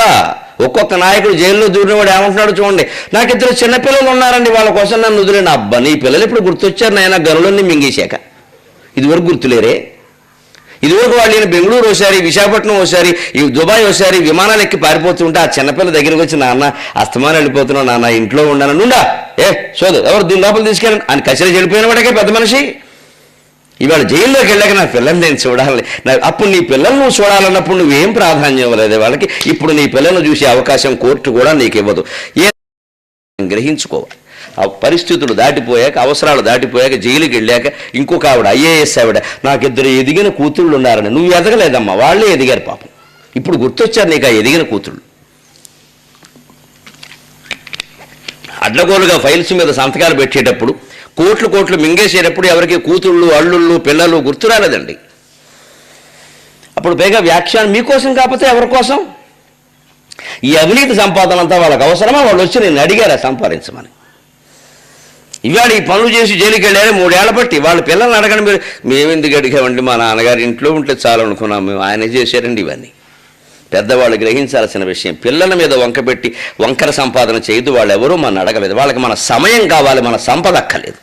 కదా ఒక్కొక్క నాయకుడు జైల్లో దూరినవాడు ఏమంటున్నాడు చూడండి. నాకు ఇద్దరు చిన్నపిల్లలు ఉన్నారండి వాళ్ళ కోసం నన్ను వదిలేను అబ్బా నీ పిల్లలు ఇప్పుడు గుర్తొచ్చారు నాయన గనులన్నీ మింగేశాక. ఇదివరకు గుర్తులేరే? ఇదివరకు వాళ్ళు ఈయన బెంగళూరు ఒకసారి విశాఖపట్నం ఒకసారి ఈ దుబాయ్ ఒకసారి విమానాలు ఎక్కి పారిపోతుంటే ఆ చిన్నపిల్ల దగ్గరికి వచ్చి నాన్న అస్తమానం వెళ్ళిపోతున్నావు నాన్న ఇంట్లో ఉండాలని ఉండా. ఏ సోదు ఎవరు దీని లోపల తీసుకెళ్ళండి? అని కచేరీ చెడిపోయిన వాడికే పెద్ద మనిషి. ఇవాళ జైల్లోకి వెళ్ళాక నా పిల్లల్ని నేను చూడాలి. అప్పుడు నీ పిల్లల్ని నువ్వు చూడాలన్నప్పుడు నువ్వేం ప్రాధాన్యం ఇవ్వలేదు వాళ్ళకి? ఇప్పుడు నీ పిల్లల్ని చూసే అవకాశం కోర్టు కూడా నీకు ఇవ్వదు. ఏ గ్రహించుకోవాలి. ఆ పరిస్థితులు దాటిపోయాక అవసరాలు దాటిపోయాక జైలుకి వెళ్ళాక ఇంకొక ఆవిడ ఐఏఎస్ ఆవిడ నాకు ఇద్దరు ఎదిగిన కూతుళ్ళు ఉన్నారని. నువ్వు ఎదగలేదమ్మా వాళ్ళే ఎదిగారు పాపం. ఇప్పుడు గుర్తొచ్చారు నీకు ఆ ఎదిగిన కూతుళ్ళు. అడ్డగోలుగా ఫైల్స్ మీద సంతకాలు పెట్టేటప్పుడు కోట్లు కోట్లు మింగేసేటప్పుడు ఎవరికి కూతుళ్ళు అల్లుళ్ళు పిల్లలు గుర్తు రాలేదండి అప్పుడు పైగా వ్యాఖ్యానం మీకోసం కాకపోతే ఎవరి కోసం? ఈ అవినీతి సంపాదన అంతా వాళ్ళకి అవసరమా? వాళ్ళు వచ్చి నేను అడిగారా సంపాదించమని? ఇవాళ ఈ పనులు చేసి జైలుకి వెళ్ళారు మూడేళ్ళ బట్టి. వాళ్ళ పిల్లల్ని అడగండి మీరు. మేమెందుకు అడిగామండి? మా నాన్నగారు ఇంట్లో ఉంటే చాలు అనుకున్నాం మేము. ఆయన చేశారండి ఇవన్నీ. పెద్దవాళ్ళు గ్రహించాల్సిన విషయం. పిల్లల మీద వంకపెట్టి వంకర సంపాదన చేయదు. వాళ్ళు ఎవరూ మన అడగలేదు. వాళ్ళకి మన సమయం కావాలి మన సంపద అక్కర్లేదు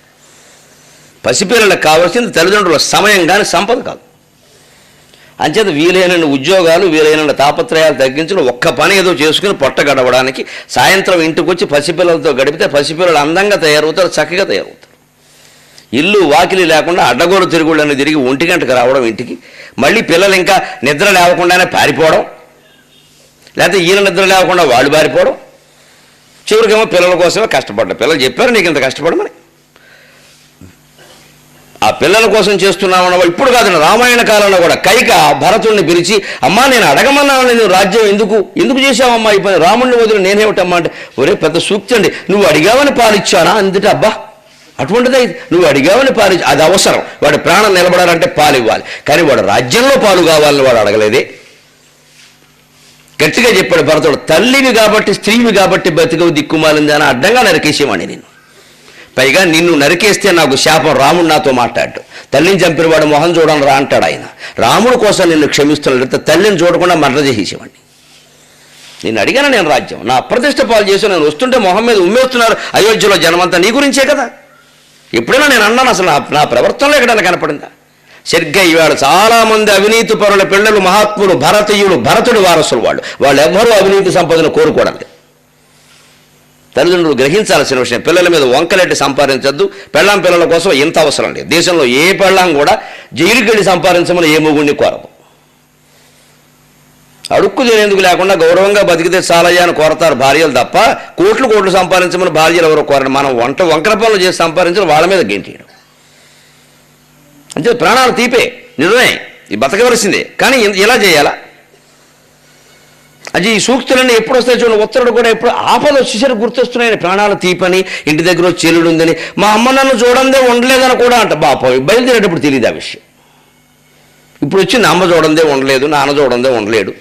పసిపిల్లలకు కావాల్సింది తల్లిదండ్రుల సమయం కానీ సంపద కాదు. అంచేత వీలైన ఉద్యోగాలు వీలైన తాపత్రయాలు తగ్గించడం ఒక్క పని ఏదో చేసుకుని పొట్ట గడవడానికి సాయంత్రం ఇంటికి వచ్చి పసిపిల్లలతో గడిపితే పసిపిల్లలు అందంగా తయారవుతారు చక్కగా తయారవుతారు. ఇల్లు వాకిలి లేకుండా అడ్డగోలు తిరుగుళ్ళని తిరిగి ఒంటి గంటకు రావడం ఇంటికి మళ్ళీ పిల్లలు ఇంకా నిద్ర లేవకుండానే పారిపోవడం లేకపోతే ఈయన నిద్ర లేకుండా వాళ్ళు పారిపోవడం. చివరికేమో పిల్లల కోసమే కష్టపడ్డారు. పిల్లలు చెప్పారు నీకు ఇంత కష్టపడమని. ఆ పిల్లల కోసం చేస్తున్నామన్న ఇప్పుడు కాదు రామాయణ కాలంలో కూడా కైక భరతుడిని పిలిచి అమ్మా నేను అడగమన్నాను నేను రాజ్యం ఎందుకు? ఎందుకు చేశావమ్మా ఈ పని? రాముడిని వదిలి నేనేమిటమ్మా? అంటే ఒరే పెద్ద సూక్తి అండి. నువ్వు అడిగావని పాలిచ్చానా? అందుట అబ్బా అటువంటిదే నువ్వు అడిగావని పాలి అది అవసరం. వాడి ప్రాణం నిలబడాలంటే పాలు ఇవ్వాలి కానీ వాడు రాజ్యంలో పాలు కావాలని వాడు అడగలేదే. గట్టిగా చెప్పాడు భరతుడు తల్లివి కాబట్టి స్త్రీవి కాబట్టి బతికవు దిక్కుమాలింది అని అడ్డంగా నరికేసేవాడిని నేను. పైగా నిన్ను నరికేస్తే నాకు శాపం. రాముడు నాతో మాట్లాడు. తల్లిని చంపినవాడు మొహం చూడని రా అంటాడు ఆయన. రాముడు కోసం నిన్ను క్షమిస్తున్నాడు. లేకపోతే తల్లిని చూడకుండా మరణ చేసేవాడిని. నేను అడిగాను నేను రాజ్యం. నా అప్రతిష్ట పాలు చేసి నేను వస్తుంటే మొహం మీద ఉమ్మేస్తున్నారు అయోధ్యలో జనమంతా నీ గురించే కదా. ఎప్పుడైనా నేను అన్నాను అసలు నా నా ప్రవర్తనలో ఎక్కడైనా కనపడిందా? సరిగ్గా ఇవాళ చాలామంది అవినీతి పరుల పిల్లలు మహాత్ములు భరతీయులు భరతుడి వారసులు వాళ్ళు. వాళ్ళు ఎవ్వరూ అవినీతి సంపదను కోరుకోవడం లేదు. తల్లిదండ్రులు గ్రహించాల్సిన విషయం. పిల్లల మీద వంకలెట్టి సంపాదించద్దు. పెళ్ళాం పిల్లల కోసం ఇంత అవసరం లేదు. దేశంలో ఏ పెళ్ళాం కూడా జైలుకెళ్ళి సంపాదించమని ఏ మొగుడిని కోరదు. అడుక్కు తినేందుకు లేకుండా గౌరవంగా బతికితే చాలయ్యా అని కోరతారు భార్యలు తప్ప కోట్లు కోట్లు సంపాదించమని భార్యలు ఎవరో కోరరు. మనం వంట వంకర పనులు చేసి సంపాదించడం వాళ్ళ మీద గెంటేయడం అంటే ప్రాణాలు తీపే. నిజమే. ఈ బతకవలసిందే. కానీ ఇలా చేయాలా? అది ఈ సూక్తులన్నీ ఎప్పుడు వస్తాయి చూడండి ఉత్తరుడు కూడా ఎప్పుడు ఆపద వచ్చేసరికి గుర్తొస్తున్నాయని ప్రాణాలు తీపని ఇంటి దగ్గర వచ్చి చెల్లుడు ఉందని మా అమ్మ నన్ను చూడందే ఉండలేదని కూడా అంట బాపో. బయలుదేరేటప్పుడు తెలియదు ఆ విషయం. ఇప్పుడు వచ్చింది అమ్మ చూడందే ఉండలేదు నాన్న చూడందే ఉండలేడు.